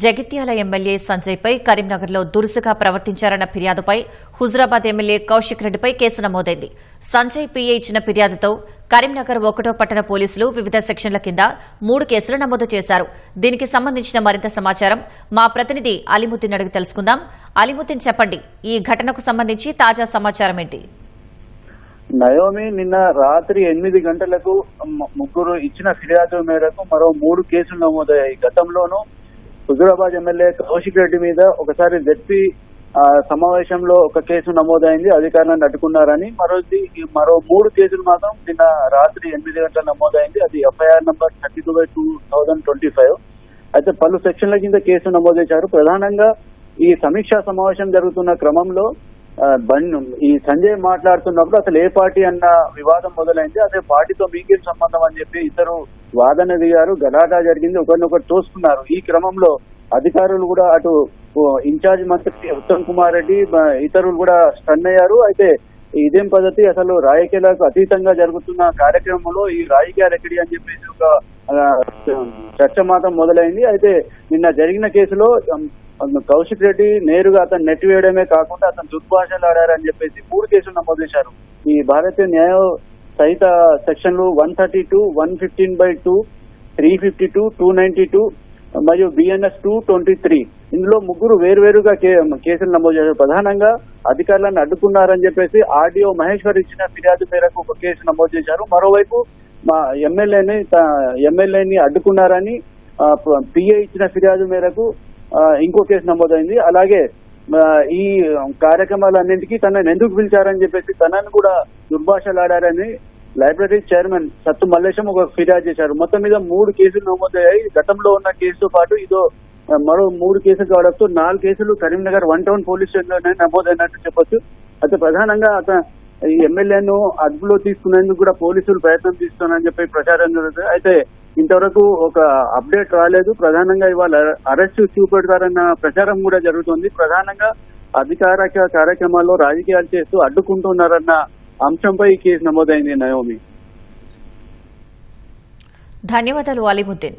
Jagtial MLA సంజయ్పై కరీంనగర్లో దురుసుగా ప్రవర్తించారన్న ఫిర్యాదుపై హుజురాబాద్ ఎమ్మెల్యే కౌశిక్ రెడ్డిపై కేసు నమోదైంది. సంజయ్ పీఏ ఇచ్చిన ఫిర్యాదుతో కరీంనగర్ ఒకటో పట్టణ పోలీసులు వివిధ సెక్షన్ల కింద మూడు కేసులు నమోదు చేశారు. దీనికి సంబంధించిన మరింత సమాచారం మా ప్రతినిధి అలీముద్దీన్ అడిగి తెలుసుకుందాం. అలీముద్దీన్ చెప్పండి ఈ ఘటనకు సంబంధించి తాజా సమాచారం ఏంటి? నయోమి నిన్న రాత్రి ఎనిమిది గంటలకు ముగ్గురు ఇచ్చిన ఫిర్యాదు మేరకు మరో మూడు కేసులు నమోదయ్యాయి. గతంలోనూ హుజూరాబాద్ ఎమ్మెల్యే కౌశిక్ రెడ్డి మీద ఒకసారి జడ్పీ సమావేశంలో ఒక కేసు నమోదైంది అధికారులను అడ్డుకున్నారని. మరోది మరో మూడు కేసులు మాత్రం నిన్న రాత్రి ఎనిమిది గంటల నమోదైంది. అది FIR number thirty two by two thousand twenty five. అయితే పలు సెక్షన్ల కింద కేసు నమోదు చేశారు ప్రధానంగా ఈ సమీక్షా సమావేశం జరుగుతున్న క్రమంలో బండి బన్ ఈ సంజయ్ మాట్లాడుతున్నప్పుడు అసలు ఏ పార్టీ అన్న వివాదం మొదలైంది అదే పార్టీతో మీకేం సంబంధం అని చెప్పి ఇద్దరు వాదన దిగారు గలాటా జరిగింది ఒకరినొకరు తోసుకున్నారు. ఈ క్రమంలో అధికారులు కూడా అటు ఇన్ఛార్జ్ మంత్రి ఉత్తమ్ కుమార్ రెడ్డి ఇతరులు కూడా స్టన్ అయ్యారు. అయితే ఇదేం పద్ధతి? అసలు రాయకీయాలకు అతీతంగా జరుగుతున్న కార్యక్రమంలో ఈ రాజకీయాలు ఎక్కడి అని చెప్పేసి ఒక చర్చ మాత్రం మొదలైంది. అయితే నిన్న జరిగిన కేసులో కౌశిక్ రెడ్డి నేరుగా అతను నెట్టివేయడమే కాకుండా అతను దుర్భాషలు ఆడారని చెప్పేసి మూడు కేసులు నమోదు చేశారు. ఈ భారతీయ న్యాయ సహిత సెక్షన్లు one thirty two one fifteen by two three fifty two two ninety two మరియు బిఎన్ఎస్ టూ ట్వంటీ త్రీ. ఇందులో ముగ్గురు వేరువేరుగా కేసులు నమోదు చేశారు. ప్రధానంగా అధికారులను అడ్డుకున్నారని చెప్పేసి ఆర్డీఓ మహేశ్వర్ ఇచ్చిన ఫిర్యాదు మేరకు ఒక కేసు నమోదు చేశారు. మరోవైపు మా ఎమ్మెల్యేని ఎమ్మెల్యేని అడ్డుకున్నారని పిఏ ఇచ్చిన ఫిర్యాదు మేరకు ఇంకో కేసు నమోదైంది. అలాగే ఈ కార్యక్రమాలన్నింటికీ తనని ఎందుకు పిలిచారని చెప్పేసి తనని కూడా దుర్భాషలాడారని లైబ్రరీ చైర్మన్ సత్తు మల్లేశం ఒక ఫిర్యాదు చేశారు. మొత్తం మీద మూడు కేసులు నమోదయ్యాయి. గతంలో ఉన్న కేసుతో పాటు ఇదో మరో మూడు కేసులు కావడంతో నాలుగు కేసులు కరీంనగర్ వన్ టౌన్ పోలీస్ స్టేషన్లోనే నమోదైనట్టు చెప్పొచ్చు. అయితే ప్రధానంగా అతను ఈ ఎమ్మెల్యేను అదుపులో తీసుకునేందుకు కూడా పోలీసులు ప్రయత్నం చేస్తున్నారని చెప్పి ప్రచారం జరుగుతుంది. అయితే ఇంతవరకు ఒక అప్డేట్ రాలేదు. ప్రధానంగా ఇవాళ అరెస్ట్ చూపెడతారన్న ప్రచారం కూడా జరుగుతుంది. ప్రధానంగా అధికార కార్యక్రమాల్లో రాజకీయాలు చేస్తూ అడ్డుకుంటున్నారన్న అంశంపై ఈ కేసు నమోదైంది. నయోమి. ధన్యవాదాలు అలీముద్దీన్.